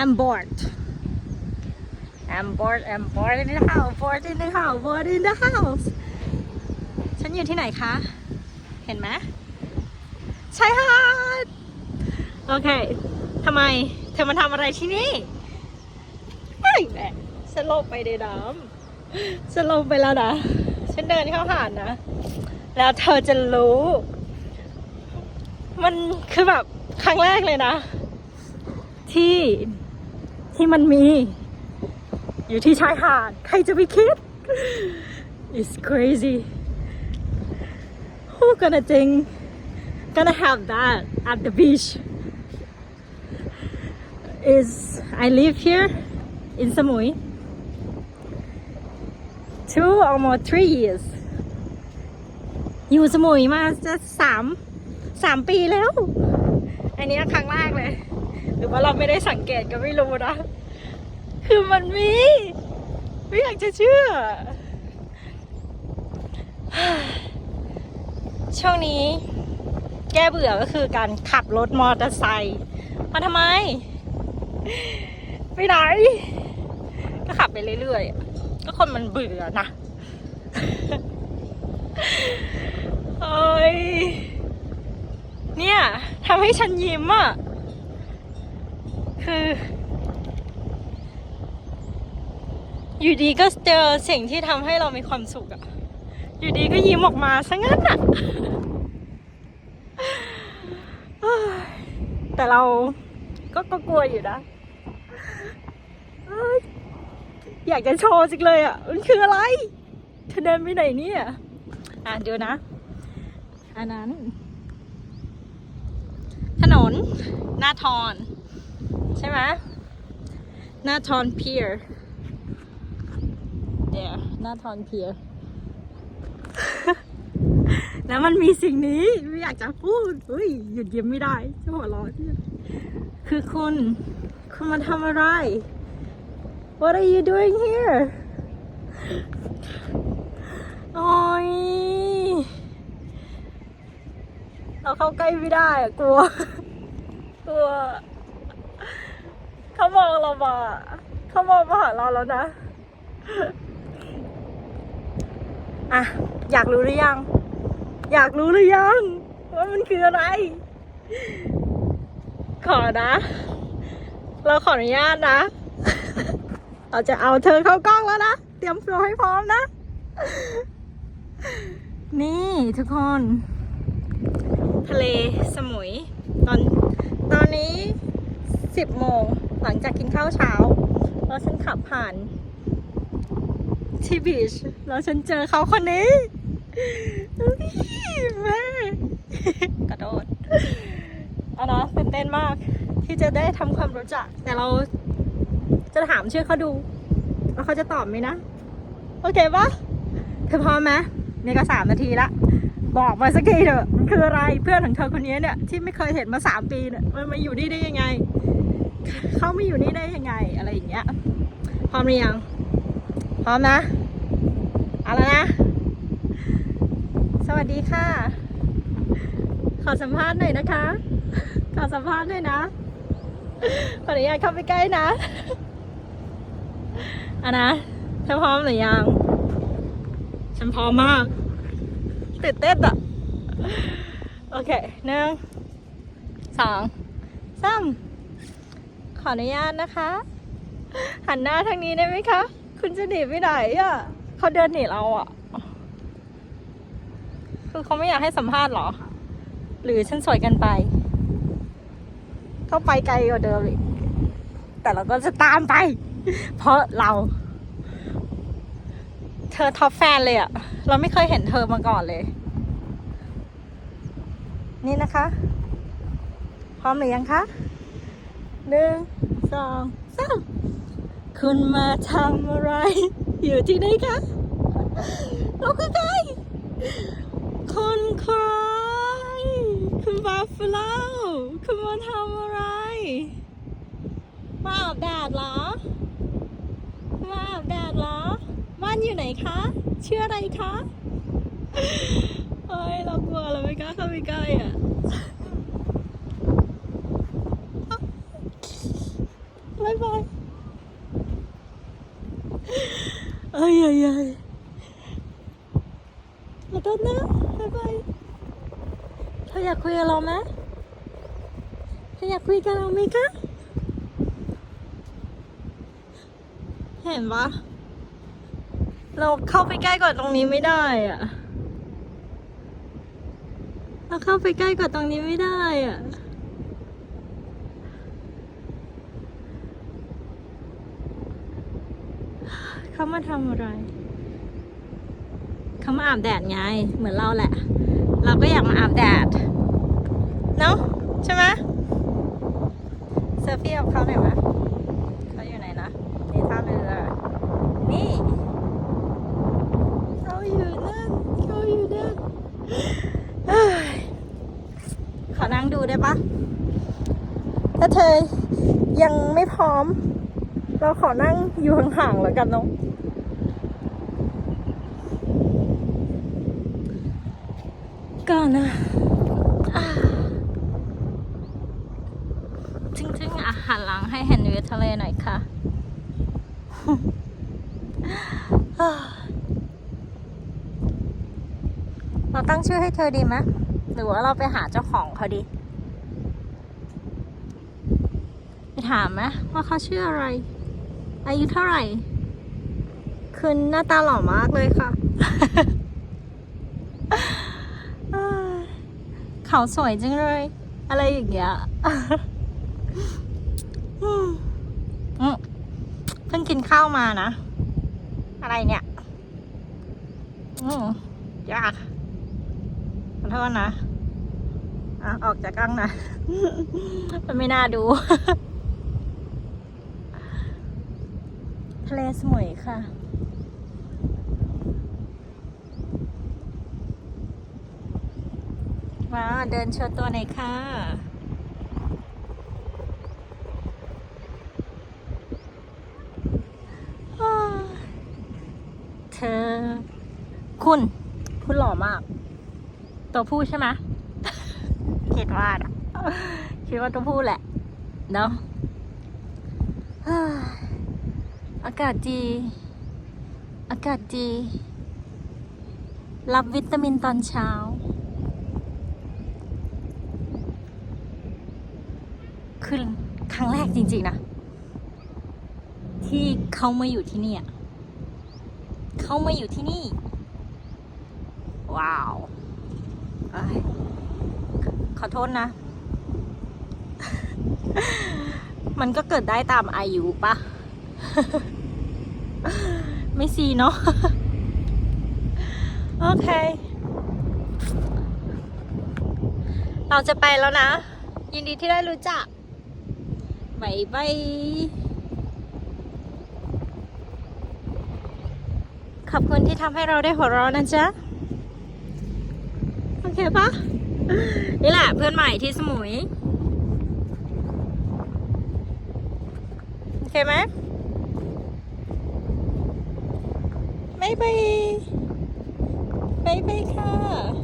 I'm bored I'm bored I'm bored in the house bored in the house bored in the house ฉันอยู่ที่ไหนคะ เห็นไหมชายหาดโอเคทำไม เธอมาทำอะไรที่นี่ไม่แหละฉันลงไปในน้ำฉันลงไปแล้วนะ ฉันเดินเข้าหาดนะ แล้วเธอจะรู้ มันคือแบบครั้งแรกเลยนะ ที่ ที่มันมี อยู่ที่ชายหาด ใครจะไปคิด It's crazy Who gonna think gonna have that at the beach is I live here in Samui two or more three years อยู่สมุยมาจะสามสามปีแล้ว อันนี้ครั้งแรกเลย รือว่าเราไม่ได้สังเกตก็ไม่รู้นะ คือมันมี ไม่อยากจะเชื่อ ช่วงนี้ แก้เบื่อก็คือการขับรถมอเตอร์ไซค์มาทำไม ไปไหน ก็ขับไปเรื่อยๆ ก็คนมันเบื่อนะเอ้ยเนี่ยทำให้ฉันยิ้มอะ คือ อยู่ดีก็เจอสิ่งที่ทำให้เรามีความสุขอะอยู่ดีก็ยิ้มออกมาซะงั้นอะแต่เราก็ก็กลัวอยู่นะเอ้ยอยากจะโชว์จังเลยอะ มันคืออะไรเธอเดินไปไหนเนี่ย อะเดี๋ยวนะ อันนั้น ถนน หน้าทอน ใช่ไหมหน้าทอนเพียร์เดี๋ยวหน้าทอนเพียร์แล้วมันมีสิ่งนี้ไม่อยากจะพูดเฮ้ยหยุดยิ้มไม่ได้จะหัวเร้อนคือคุณ คุณมาทำอะไร What are you doing here โอ้ยเราเข้าใกล้ไม่ได้อะกลัว กลัว เขามองเรามาเขามองมาหาเราแล้วนะ อะ อยากรู้หรือยัง อยากรู้หรือยัง ว่ามันคืออะไร ขอนะ เราขออนุญาตนะ เราจะเอาเธอเข้ากล้องแล้วนะ เตรียมตัวให้พร้อมนะ นี่ทุกคน ทะเลสมุย ตอนตอนนี้สิบโมง หลังจากกินข้าวเช้า แล้วฉันขับผ่านที่บีชแล้วฉันเจอเขาคนนี้แม่กระโดดเอานะตื่นเต้นมากที่จะได้ทำความรู้จัก แต่เราจะถามชื่อเขาดูว่าเขาจะตอบไหมนะ โอเคปะเธอพร้อมไหมนี่ก็สามนาทีละบอกมาสักทีเถอะมันคืออะไรเพื่อนของเธอคนนี้เนี่ยที่ไม่เคยเห็นมาสามปีเนี่ยมันมาอยู่นี่ได้ยังไง เขาไม่อยู่นี่ได้ยังไงอะไรอย่างเงี้ย พร้อมหรือยัง พร้อมนะเอาแล้วนะ สวัสดีค่ะ ขอสัมภาษณ์หน่อยนะคะ ขอสัมภาษณ์หน่อยนะ ขออนุญาตเข้าไปใกล้นะอะนะเธอพร้อมหรือยัง ฉันพร้อมมากตื่นเต้นอะโอเคหนึ่งสองสาม ขออนุญาตนะคะ หันหน้าทางนี้ได้ไหมคะ คุณจะหนีไปไหนอะเขาเดินหนีเราอะคือเขาไม่อยากให้สัมภาษณ์หรอ หรือฉันสวยกันไป เขาไปไกลกว่าเดิมอีกแต่เราก็จะตามไป เพราะเรา เธอท็อปแฟนเลยอะเราไม่เคยเห็นเธอมาก่อนเลย นี่นะคะ พร้อมหรือยังคะ หนึ่งสองสามคุณมาทำอะไร อยู่ที่ไหนคะเราคือใครคุณใครคุณบาฟลาวคุณมาทำอะไร มาอาบแดดเหรอ มาอาบแดดเหรอ บ้านอยู่ไหนคะชื่ออะไรคะ เฮ้ย เรากลัวเราไม่กล้าเข้าไปใกล้อะ บายบายเอ้ยเอ้ยเอ้ยขอโทษนะบายบายเธออยากคุยกับเราไหมเธออยากคุยกับเราไหมคะเห็นปะเราเข้าไปใกล้กว่าตรงนี้ไม่ได้อะเราเข้าไปใกล้กว่าตรงนี้ไม่ได้อะเขามาทำอะไร เขามาอาบแดดไง เหมือนเราแหละ เราก็อยากมาอาบแดดเนาะใช่ไหมเซลฟี่กับเขาหน่อยไหมเขาอยู่ไหนนะในท่าเรือนี่เขาอยู่นั่นเขาอยู่นั่นเขอนั่งดูได้ปะถ้าเธอยังไม่พร้อม เราขอนั่งอยู่ห่างๆแล้วกันเนาะ ก่อนนะอ่าทึ่งๆอาหารหลังให้เห็นวิวทะเลหน่อยค่ะ เราตั้งชื่อให้เธอดีไหมหรือว่าเราไปหาเจ้าของเขาดี ไปถามไหมว่าเขาชื่ออะไร อายุเท่าไหร่ คืนหน้าตาหล่อมากเลยค่ะ เขาสวยจังเลย อะไรอย่างเงี้ยเพิ่งกินข้าวมานะ อะไรเนี่ยอืมยากขอโทษนะอะออกจากกล้องนะ มันไม่น่าดู ทะเลสมุยค่ะ มาเดินโชว์ตัวหน่อยค่ะ เธอ คุณ คุณหล่อมาก ตัวผู้ใช่ไหมคิดว่านะคิดว่าตัวผู้แหละ เนาะอากาศดี อากาศดี รับวิตามินตอนเช้า คือครั้งแรกจริง ๆ นะ ที่เขามาอยู่ที่นี่อะเขามาอยู่ที่นี่ ว้าว ขอโทษนะ มันก็เกิดได้ตามอายุปะไม่ซีเนาะโอเค เราจะไปแล้วนะ ยินดีที่ได้รู้จัก บายบายขอบคุณที่ทำให้เราได้หัวเราะนะจ๊ะ โอเคปะนี่แหละเพื่อนใหม่ที่สมุย โอเคไหมบายบายบายบายค่ะ